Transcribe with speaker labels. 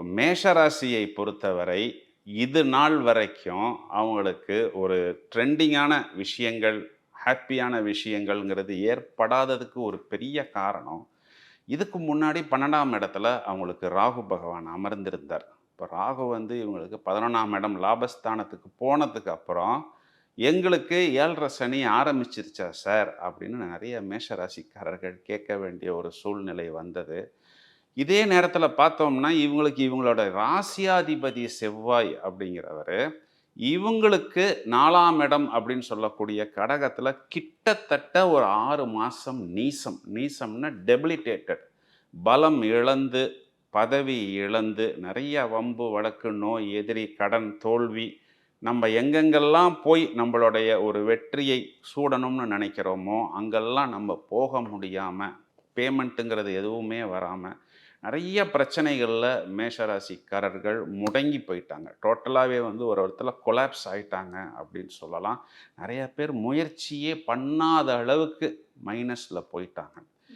Speaker 1: இப்போ மேஷராசியை பொறுத்தவரை இது நாள் வரைக்கும் அவங்களுக்கு ஒரு ட்ரெண்டிங்கான விஷயங்கள் ஹாப்பியான விஷயங்கள்ங்கிறது ஏற்படாததுக்கு ஒரு பெரிய காரணம். இதுக்கு முன்னாடி பன்னெண்டாம் இடத்துல அவங்களுக்கு ராகு பகவான் அமர்ந்திருந்தார். இப்போ ராகு வந்து இவங்களுக்கு பதினொன்றாம் இடம் லாபஸ்தானத்துக்கு போனதுக்கு அப்புறம் எங்களுக்கு ஏழரை சனி ஆரம்பிச்சிருச்சா சார் அப்படின்னு நிறைய மேஷராசிக்காரர்கள் கேட்க வேண்டிய ஒரு சூழ்நிலை வந்தது. இதே நேரத்தில் பார்த்தோம்னா இவங்களுக்கு இவங்களோட ராசியாதிபதி செவ்வாய் அப்படிங்கிறவர் இவங்களுக்கு நாலாம் இடம் அப்படின்னு சொல்லக்கூடிய கடகத்தில் கிட்டத்தட்ட ஒரு ஆறு மாதம் நீசம். நீசம்னா டெபிலிட்டேட்டட் பலம் இழந்து பதவி இழந்து நிறைய வம்பு வழக்கு நோய் எதிரி கடன் தோல்வி நம்ம எங்கெங்கெல்லாம் போய் நம்மளுடைய ஒரு வெற்றியை சூடணும்னு நினைக்கிறோமோ அங்கெல்லாம் நம்ம போக முடியாமல் பேமெண்ட்டுங்கிறது எதுவுமே வராமல் நிறைய பிரச்சனைகளில் மேஷராசிக்காரர்கள் முடங்கி போயிட்டாங்க. டோட்டலாகவே வந்து ஒரு இடத்துல கொலாப்ஸ் ஆகிட்டாங்க அப்படின்னு சொல்லலாம். நிறைய பேர் முயற்சியே பண்ணாத அளவுக்கு மைனஸில் போயிட்டாங்க.